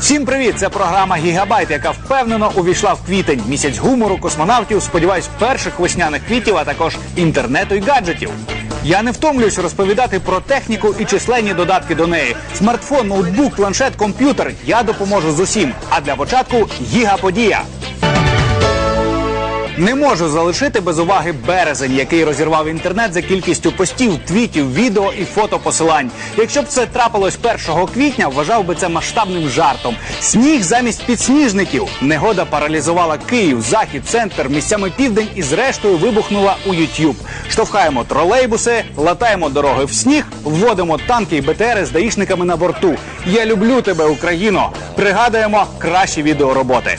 Всім привіт! Це програма Гігабайт, яка впевнено увійшла в квітень. Місяць гумору, космонавтів, сподіваюсь, перших весняних квітів, а також інтернету і гаджетів. Я не втомлююсь розповідати про техніку і численні додатки до неї. Смартфон, ноутбук, планшет, комп'ютер. Я допоможу з усім. А для початку гігаподія. Не можу залишити без уваги березень, який розірвав інтернет за кількістю постів, твітів, відео і фотопосилань. Якщо б це трапилось 1 квітня, вважав би це масштабним жартом. Сніг замість підсніжників. Негода паралізувала Київ, захід, центр, місцями південь і зрештою вибухнула у Ютюб. Штовхаємо тролейбуси, латаємо дороги в сніг, вводимо танки і БТРи з даїшниками на борту. Я люблю тебе, Україно. Пригадуємо кращі відеороботи.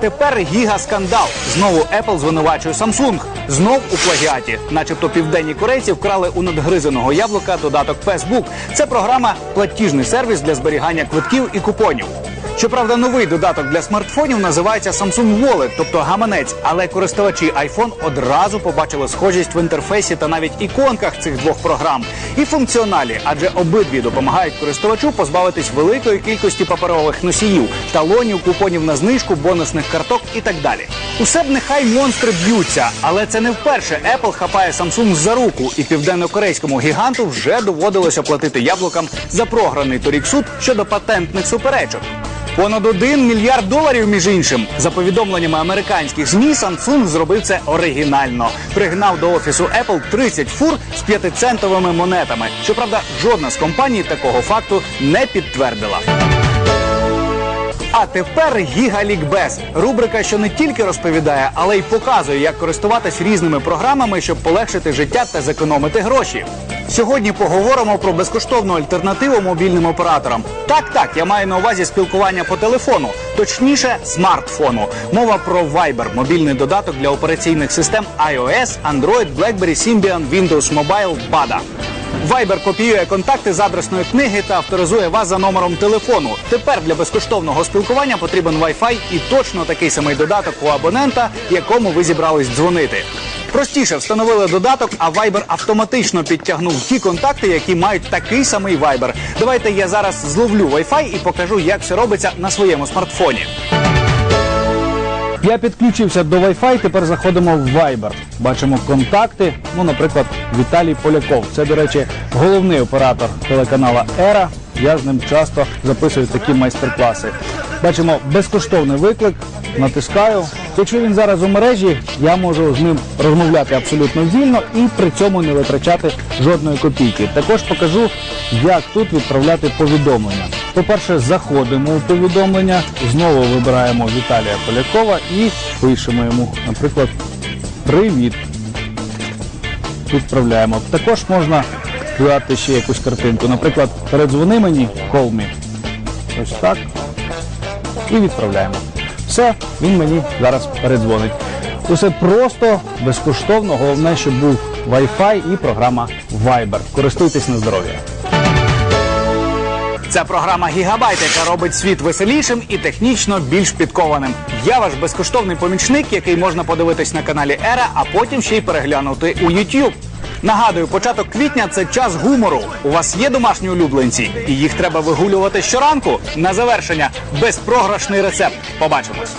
Тепер гігаскандал. Знову Apple звинувачує Samsung. Знов у плагіаті, начебто південні корейці вкрали у надгризаного яблука додаток Facebook. Це програма платіжний сервіс для зберігання квитків і купонів. Щоправда, новий додаток для смартфонів називається Samsung Wallet, тобто гаманець. Але користувачі iPhone одразу побачили схожість в інтерфейсі та навіть іконках цих двох програм і функціоналі, адже обидві допомагають користувачу позбавитись великої кількості паперових носіїв, талонів, купонів на знижку, бонусних карток і так далі. Усе б нехай монстри б'ються, але це не вперше Apple хапає Samsung за руку, і південнокорейському гіганту вже доводилося платити яблукам за програний торік суд щодо патентних суперечок. Понад один мільярд доларів, між іншим, за повідомленнями американських змі, Samsung зробив це оригінально. Пригнав до офісу Apple 30 фур з п'ятицентовими монетами. Щоправда, жодна з компаній такого факту не підтвердила. А тепер гігалікбез. Рубрика, що не тільки розповідає, але й показує, як користуватись різними програмами, щоб полегшити життя та зекономити гроші. Сьогодні поговоримо про безкоштовну альтернативу мобільним операторам. Так, так, я маю на увазі спілкування по телефону, точніше, смартфону. Мова про Viber – мобільний додаток для операційних систем iOS, Android, BlackBerry, Symbian, Windows Mobile, BADA. Viber копіює контакти з адресної книги та авторизує вас за номером телефону. Тепер для безкоштовного спілкування потрібен Wi-Fi і точно такий самий додаток у абонента, якому ви зібрались дзвонити. Простіше встановили додаток, а Viber автоматично підтягнув ті контакти, які мають такий самий Viber. Давайте я зараз зловлю Wi-Fi і покажу, як це робиться на своєму смартфоні. Я підключився до Wi-Fi, тепер заходимо в Viber. Бачимо контакти. Ну, наприклад, Віталій Поляков. Це, до речі, головний оператор телеканала Ера. Я з ним часто записую такі майстер-класи. Бачимо безкоштовний виклик. Натискаю. Якщо він зараз у мережі, я можу з ним розмовляти абсолютно вільно і при цьому не витрачати жодної копійки. Також покажу, як тут відправляти повідомлення. По-перше, заходимо у повідомлення, знову вибираємо Віталія Полякова і пишемо йому, наприклад, Привіт. Відправляємо. Також можна додати ще якусь картинку. Наприклад, передзвони мені, call me. Ось так. І відправляємо. Все, він мені зараз передзвонить. Усе просто, безкоштовно. Головне, щоб був Wi-Fi і програма Viber. Користуйтесь на здоров'я. Це програма Гігабайт, яка робить світ веселішим і технічно більш підкованим. Я ваш безкоштовний помічник, який можна подивитись на каналі Ера, а потім ще й переглянути у YouTube. Нагадую, початок квітня це час гумору. У вас є домашні улюбленці, і їх треба вигулювати щоранку. На завершення безпрограшний рецепт. Побачимось.